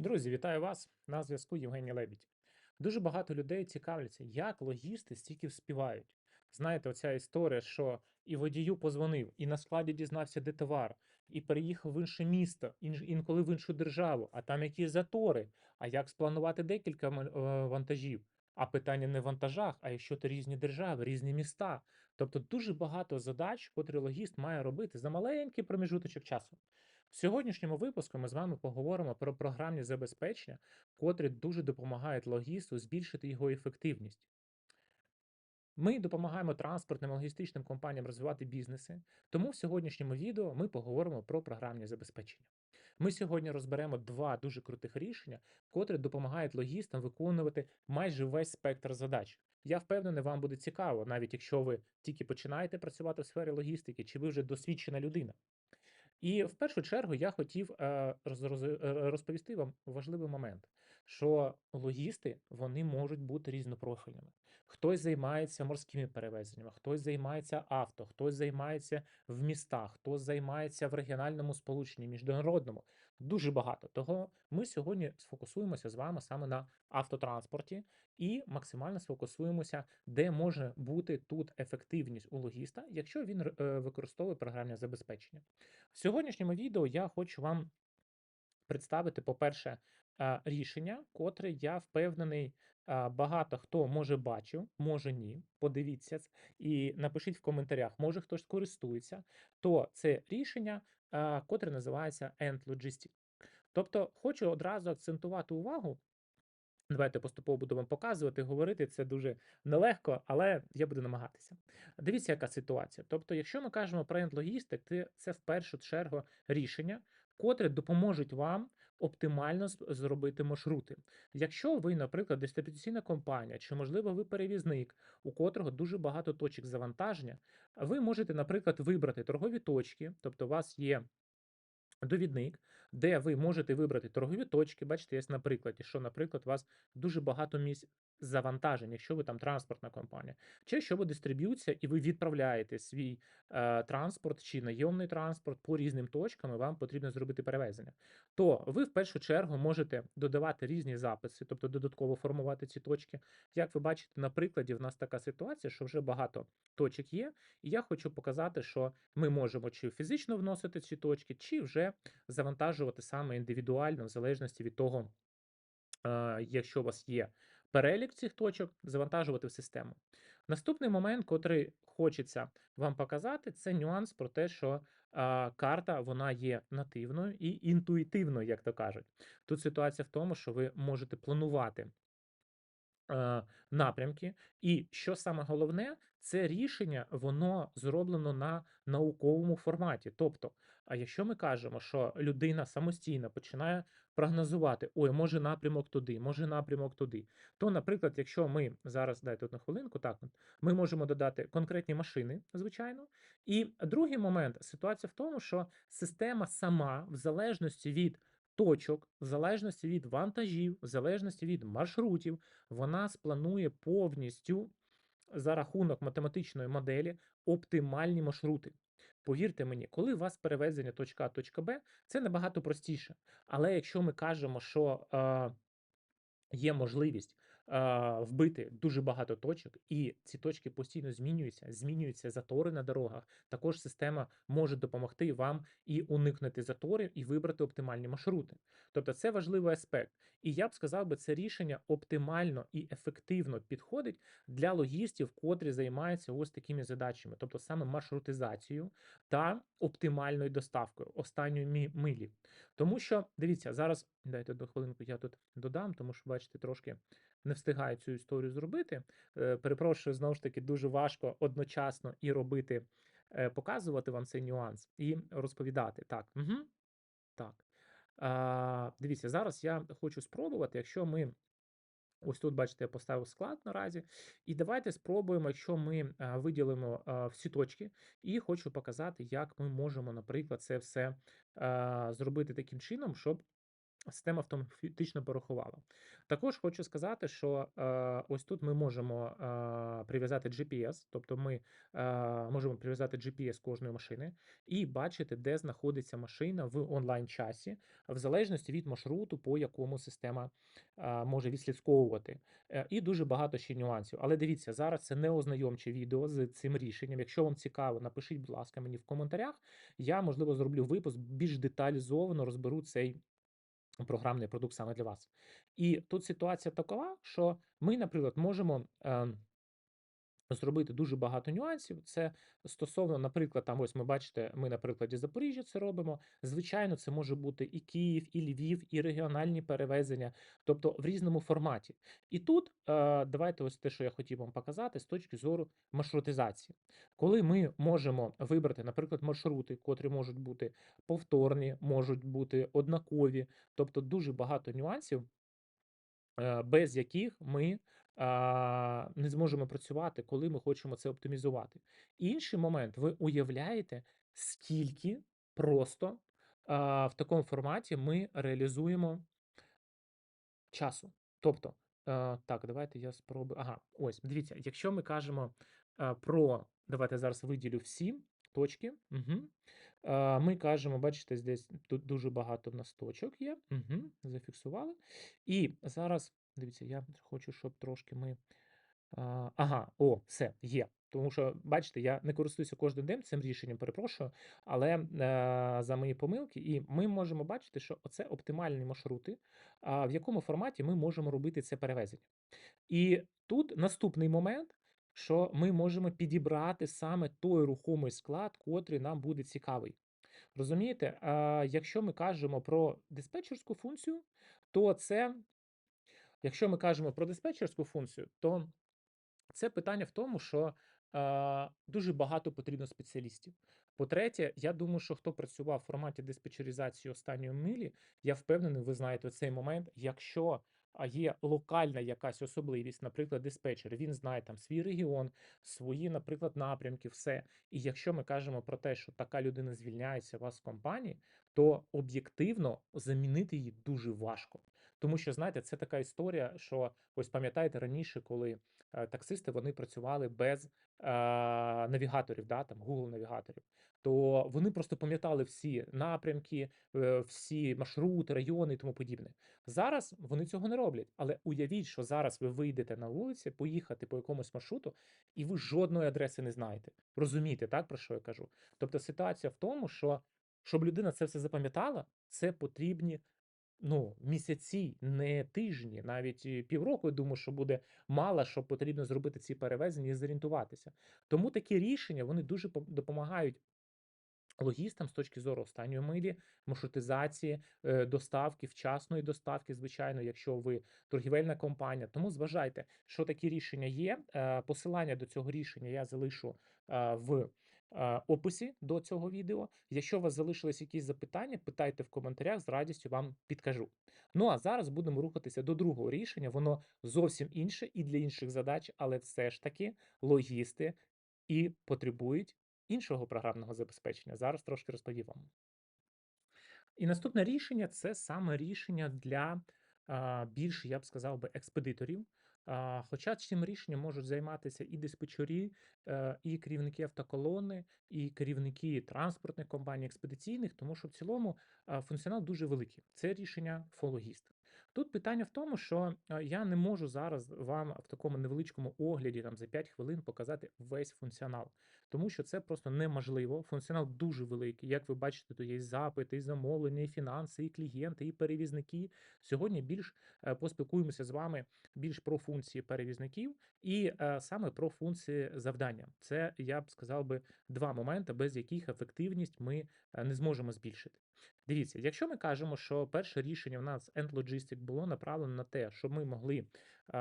Друзі, вітаю вас! На зв'язку Євгеній Лебідь. Дуже багато людей цікавляться, як логісти стільки вспівають. Знаєте, оця історія, що і водію позвонив, і на складі дізнався, де товар, і переїхав в інше місто, інколи в іншу державу, а там якісь затори. А як спланувати декілька е, вантажів? А питання не в вантажах, а якщо це різні держави, різні міста. Тобто дуже багато задач, котрі логіст має робити за маленький проміжуточок часу. В сьогоднішньому випуску ми з вами поговоримо про програмні забезпечення, котрі дуже допомагають логісту збільшити його ефективність. Ми допомагаємо транспортним логістичним компаніям розвивати бізнеси, тому в сьогоднішньому відео ми поговоримо про програмні забезпечення. Ми сьогодні розберемо два дуже крутих рішення, котрі допомагають логістам виконувати майже весь спектр задач. Я впевнений, вам буде цікаво, навіть якщо ви тільки починаєте працювати в сфері логістики, чи ви вже досвідчена людина. І в першу чергу я хотів е, е, розповісти вам важливий момент, що логісти вони можуть бути різнопрофільними. Хтось займається морськими перевезеннями, хтось займається авто, хтось займається в містах, хтось займається в регіональному сполученні, міжнародному. Дуже багато. Того ми сьогодні сфокусуємося з вами саме на автотранспорті і максимально сфокусуємося, де може бути тут ефективність у логіста, якщо він е, використовує програмне забезпечення. В сьогоднішньому відео я хочу вам представити, по-перше, рішення, котре я впевнений, багато хто може бачив, може ні. Подивіться і напишіть в коментарях, може хтось користується. То це рішення, а, котре називається End Logistics. Тобто, хочу одразу акцентувати увагу. Давайте поступово буду вам показувати, говорити. Це дуже нелегко, але я буду намагатися. Дивіться, яка ситуація. Тобто, якщо ми кажемо про ендлогістик, це в першу чергу рішення, котре допоможуть вам оптимально зробити маршрути. Якщо ви, наприклад, дистрибуційна компанія, чи, можливо, ви перевізник, у котрого дуже багато точок завантаження, ви можете, наприклад, вибрати торгові точки, тобто у вас є довідник, де ви можете вибрати торгові точки. Бачите, є на що, наприклад, у вас дуже багато місць завантажень, якщо ви там транспортна компанія, чи якщо ви дистриб'юція і ви відправляєте свій е, транспорт чи найомний транспорт по різним точкам, і вам потрібно зробити перевезення, то ви в першу чергу можете додавати різні записи, тобто додатково формувати ці точки. Як ви бачите, на прикладі в нас така ситуація, що вже багато точок є, і я хочу показати, що ми можемо чи фізично вносити ці точки, чи вже завантажувати саме індивідуально, в залежності від того, е, якщо у вас є перелік цих точок, завантажувати в систему. Наступний момент, котрий хочеться вам показати, це нюанс про те, що а, карта вона є нативною і інтуїтивною, як то кажуть. Тут ситуація в тому, що ви можете планувати напрямки. І що саме головне, це рішення воно зроблено на науковому форматі. Тобто, а якщо ми кажемо, що людина самостійно починає прогнозувати, ой, може напрямок туди, може напрямок туди, то, наприклад, якщо ми зараз дайте одну хвилинку, так ми можемо додати конкретні машини, звичайно. І другий момент ситуація в тому, що система сама, в залежності від точок, в залежності від вантажів, в залежності від маршрутів, вона спланує повністю за рахунок математичної моделі оптимальні маршрути. Повірте мені, коли у вас перевезення точка А, точка Б, це набагато простіше. Але якщо ми кажемо, що е, є можливість вбити дуже багато точок, і ці точки постійно змінюються, змінюються затори на дорогах. Також система може допомогти вам і уникнути заторів, і вибрати оптимальні маршрути. Тобто це важливий аспект. І я б сказав би, це рішення оптимально і ефективно підходить для логістів, котрі займаються ось такими задачами, тобто саме маршрутизацією та оптимальною доставкою останньої милі. Тому що дивіться, зараз дайте одну хвилинку, я тут додам, тому що бачите, трошки не встигаю цю історію зробити. Е, Перепрошую, знову ж таки, дуже важко одночасно і робити, е, показувати вам цей нюанс і розповідати. Так, угу, так. А, дивіться, зараз я хочу спробувати, якщо ми. Ось тут, бачите, я поставив склад наразі. І давайте спробуємо, якщо ми виділимо всі точки, і хочу показати, як ми можемо, наприклад, це все зробити таким чином, щоб система автоматично порахувала. Також хочу сказати, що е, ось тут ми можемо е, прив'язати GPS, тобто ми е, можемо прив'язати GPS кожної машини і бачити, де знаходиться машина в онлайн-часі, в залежності від маршруту, по якому система е, може відслідковувати. Е, і дуже багато ще нюансів. Але дивіться, зараз це не ознайомче відео з цим рішенням. Якщо вам цікаво, напишіть, будь ласка, мені в коментарях. Я можливо зроблю випуск більш деталізовано розберу цей програмний продукт саме для вас. І тут ситуація такова, що ми, наприклад, можемо. Е, Зробити дуже багато нюансів. Це стосовно, наприклад, там ось ми бачите, ми на прикладі Запоріжжя це робимо. Звичайно, це може бути і Київ, і Львів, і регіональні перевезення, тобто в різному форматі. І тут е, давайте ось те, що я хотів вам показати, з точки зору маршрутизації, коли ми можемо вибрати, наприклад, маршрути, котрі можуть бути повторні, можуть бути однакові, тобто дуже багато нюансів. Е, без яких ми не зможемо працювати, коли ми хочемо це оптимізувати. Інший момент, ви уявляєте, скільки просто в такому форматі ми реалізуємо часу. Тобто, так, давайте я спробую. Ага, ось, дивіться, якщо ми кажемо про, давайте зараз виділю всі точки. Угу. Ми кажемо, бачите, здесь тут дуже багато в нас точок є. Угу. Зафіксували. І зараз, дивіться, я хочу, щоб трошки ми. А, Ага, о, все, є. Тому що, бачите, я не користуюся кожним днем цим рішенням, перепрошую, але е, за мої помилки, і ми можемо бачити, що це оптимальні маршрути, а в якому форматі ми можемо робити це перевезення. І тут наступний момент, що ми можемо підібрати саме той рухомий склад, котрий нам буде цікавий. Розумієте, а, якщо ми кажемо про диспетчерську функцію, то це, якщо ми кажемо про диспетчерську функцію, то це питання в тому, що е, дуже багато потрібно спеціалістів. По-третє, я думаю, що хто працював в форматі диспетчеризації останньої милі, я впевнений, ви знаєте цей момент. Якщо є локальна якась особливість, наприклад, диспетчер, він знає там свій регіон, свої, наприклад, напрямки, все. І якщо ми кажемо про те, що така людина звільняється у вас з компанії, то об'єктивно замінити її дуже важко. Тому що, знаєте, це така історія, що ось пам'ятаєте раніше, коли е, таксисти вони працювали без е, навігаторів, да, там Google навігаторів, то вони просто пам'ятали всі напрямки, е, всі маршрути, райони і тому подібне. Зараз вони цього не роблять. Але уявіть, що зараз ви вийдете на вулиці, поїхати по якомусь маршруту, і ви жодної адреси не знаєте. Розумієте, так про що я кажу? Тобто ситуація в тому, що щоб людина це все запам'ятала, це потрібні ну, місяці, не тижні, навіть півроку. Я думаю, що буде мало, що потрібно зробити ці перевезення і зорієнтуватися. Тому такі рішення вони дуже допомагають Логістам з точки зору останньої милі, маршрутизації, е, доставки, вчасної доставки, звичайно, якщо ви торгівельна компанія. Тому зважайте, що такі рішення є. Е, посилання до цього рішення я залишу е, в описі до цього відео. Якщо у вас залишились якісь запитання, питайте в коментарях, з радістю вам підкажу. Ну а зараз будемо рухатися до другого рішення. Воно зовсім інше і для інших задач, але все ж таки логісти і потребують іншого програмного забезпечення. Зараз трошки розповім вам. І наступне рішення це саме рішення для більш, я б сказав би, експедиторів. Хоча цим рішенням можуть займатися і диспетчері, е, і керівники автоколони, і керівники транспортних компаній, експедиційних, тому що в цілому функціонал дуже великий. Це рішення фологіст. Тут питання в тому, що я не можу зараз вам в такому невеличкому огляді там за 5 хвилин показати весь функціонал, тому що це просто неможливо. Функціонал дуже великий. Як ви бачите, тут є запити, і замовлення, і фінанси, і клієнти, і перевізники. Сьогодні більш е, поспілкуємося з вами більш про функції перевізників і е, саме про функції завдання. Це я б сказав би два моменти, без яких ефективність ми е, не зможемо збільшити. Дивіться, якщо ми кажемо, що перше рішення в нас End Logistic було направлено на те, щоб ми могли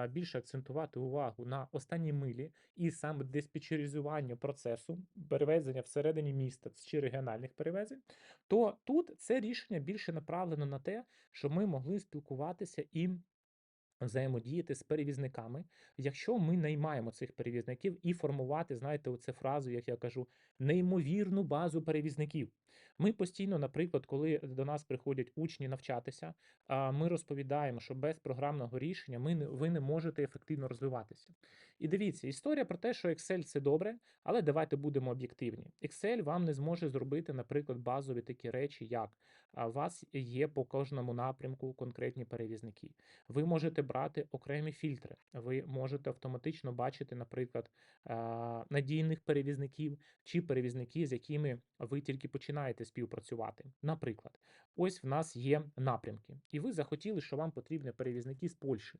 більше акцентувати увагу на останній милі і саме диспетчеризування процесу перевезення всередині міста чи регіональних перевезень, то тут це рішення більше направлено на те, щоб ми могли спілкуватися і взаємодіяти з перевізниками, якщо ми наймаємо цих перевізників і формувати, знаєте, оце фразу, як я кажу, неймовірну базу перевізників. Ми постійно, наприклад, коли до нас приходять учні навчатися, ми розповідаємо, що без програмного рішення ми не, ви не можете ефективно розвиватися. І дивіться, історія про те, що Excel це добре, але давайте будемо об'єктивні. Excel вам не зможе зробити, наприклад, базові такі речі, як у вас є по кожному напрямку конкретні перевізники. Ви можете брати окремі фільтри, ви можете автоматично бачити, наприклад, надійних перевізників чи перевізники, з якими ви тільки починаєте співпрацювати. Наприклад, ось в нас є напрямки, і ви захотіли, що вам потрібні перевізники з Польщі.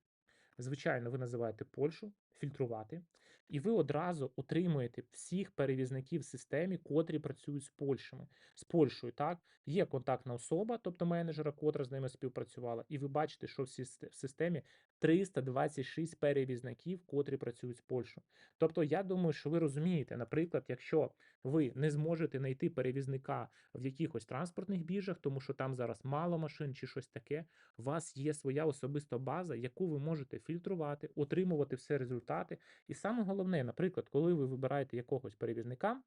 Звичайно, ви називаєте Польщу, фільтрувати, і ви одразу отримуєте всіх перевізників в системі, котрі працюють з Польщами. З Польщею, так, є контактна особа, тобто менеджера, котра з ними співпрацювала, і ви бачите, що в системі 326 перевізників, котрі працюють з Польщею. Тобто, я думаю, що ви розумієте, наприклад, якщо ви не зможете знайти перевізника в якихось транспортних біржах, тому що там зараз мало машин чи щось таке, у вас є своя особиста база, яку ви можете фільтрувати, отримувати все результати. І саме головне, наприклад, коли ви вибираєте якогось перевізника,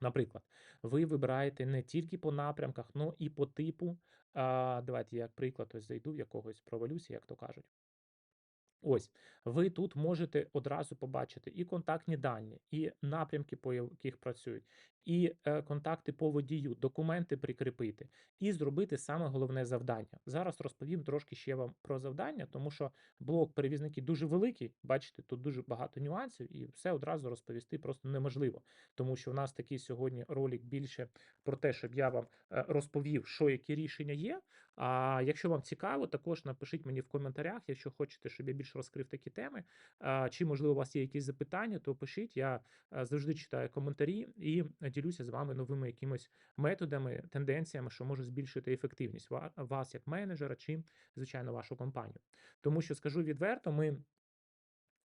наприклад, ви вибираєте не тільки по напрямках, але і по типу. А, давайте як приклад ось зайду в якогось провалюся, як то кажуть. Ось, ви тут можете одразу побачити і контактні дані, і напрямки, по яких працюють, і е, контакти по водію, документи прикріпити, і зробити саме головне завдання. Зараз розповім трошки ще вам про завдання, тому що блок перевізники дуже великий. Бачите, тут дуже багато нюансів, і все одразу розповісти просто неможливо, тому що в нас такий сьогодні ролик більше про те, щоб я вам е, розповів, що які рішення є. А якщо вам цікаво, також напишіть мені в коментарях, якщо хочете, щоб я більше розкрив такі теми. Чи можливо у вас є якісь запитання, то пишіть. Я е, завжди читаю коментарі і ділюся з вами новими якимось методами, тенденціями, що може збільшити ефективність ва- вас як менеджера, чи звичайно вашу компанію. Тому що скажу відверто, ми.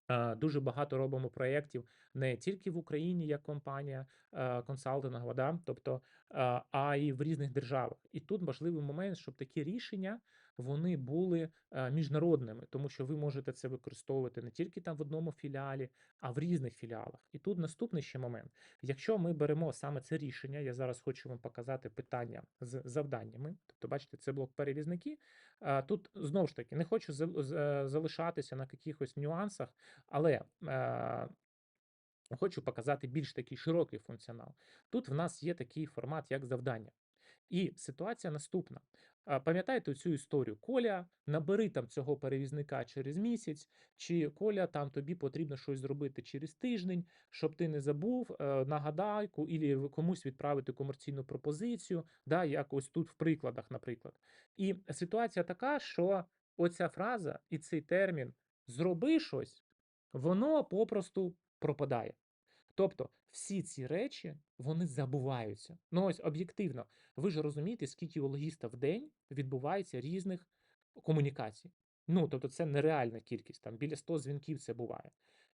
Е, Дуже багато робимо проєктів не тільки в Україні як компанія е, консалтингова, да? тобто, е, а й в різних державах. І тут важливий момент, щоб такі рішення вони були е, міжнародними, тому що ви можете це використовувати не тільки там в одному філіалі, а в різних філіалах. І тут наступний ще момент. Якщо ми беремо саме це рішення, я зараз хочу вам показати питання з завданнями. Тобто, бачите, це блок перевізники. Е, Тут знову ж таки не хочу за- залишатися на якихось нюансах, але е, хочу показати більш такий широкий функціонал. Тут в нас є такий формат, як завдання. І ситуація наступна. Пам'ятаєте цю історію? Коля, набери там цього перевізника через місяць, чи Коля, там тобі потрібно щось зробити через тиждень, щоб ти не забув, е, нагадайку, і комусь відправити комерційну пропозицію, да, як ось тут в прикладах, наприклад. І ситуація така, що оця фраза і цей термін зроби щось, воно попросту пропадає. Тобто всі ці речі вони забуваються. Ну ось об'єктивно, ви ж розумієте, скільки у логіста в день відбувається різних комунікацій. Ну, тобто, це нереальна кількість, там біля 100 дзвінків це буває.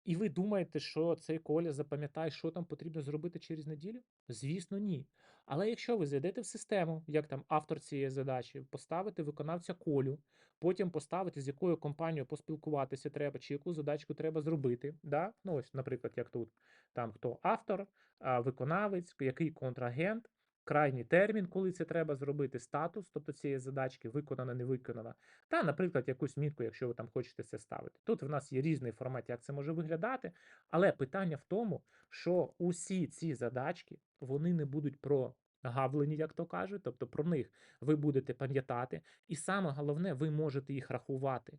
І ви думаєте, що цей Коля запам'ятає, що там потрібно зробити через неділю? Звісно, ні. Але якщо ви зайдете в систему, як там автор цієї задачі, поставите виконавця Колю, потім поставити, з якою компанією поспілкуватися треба, чи яку задачку треба зробити. Да? Ну, ось, наприклад, як тут там хто автор, виконавець, який контрагент, крайній термін, коли це треба зробити, статус, тобто цієї задачки, виконана, не виконана, та, наприклад, якусь мітку, якщо ви там хочете це ставити. Тут в нас є різний формат, як це може виглядати, але питання в тому, що усі ці задачки вони не будуть прогавлені, як то кажуть, тобто про них ви будете пам'ятати, і саме головне, ви можете їх рахувати.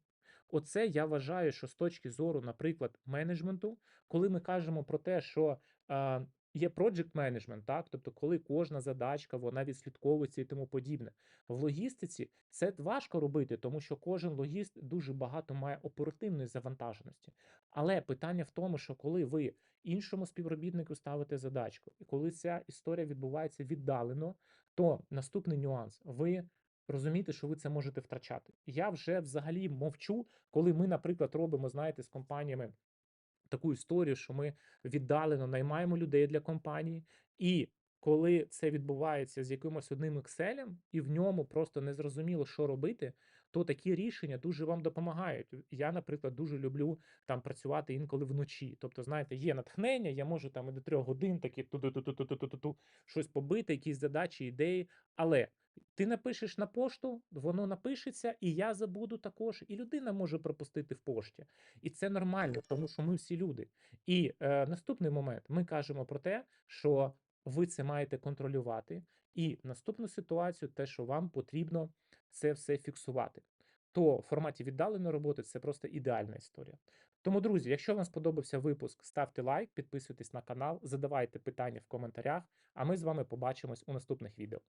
Оце я вважаю, що з точки зору, наприклад, менеджменту, коли ми кажемо про те, що е, є project management, так, тобто, коли кожна задачка вона відслідковується і тому подібне. В логістиці це важко робити, тому що кожен логіст дуже багато має оперативної завантаженості. Але питання в тому, що коли ви іншому співробітнику ставите задачку, і коли ця історія відбувається віддалено, то наступний нюанс ви. Розумієте, що ви це можете втрачати. Я вже взагалі мовчу, коли ми, наприклад, робимо, знаєте, з компаніями таку історію, що ми віддалено наймаємо людей для компанії, і коли це відбувається з якимось одним Excel, і в ньому просто не зрозуміло, що робити, то такі рішення дуже вам допомагають. Я, наприклад, дуже люблю там працювати інколи вночі. Тобто, знаєте, є натхнення, я можу там і до трьох годин такі ту-ту-ту-ту-ту-ту-ту, щось побити, якісь задачі, ідеї. Але ти напишеш на пошту, воно напишеться, і я забуду також, і людина може пропустити в пошті. І це нормально, тому що ми всі люди. І е, наступний момент ми кажемо про те, що ви це маєте контролювати, і наступну ситуацію, те, що вам потрібно це все фіксувати. То в форматі віддаленої роботи це просто ідеальна історія. Тому, друзі, якщо вам сподобався випуск, ставте лайк, підписуйтесь на канал, задавайте питання в коментарях, а ми з вами побачимось у наступних відео.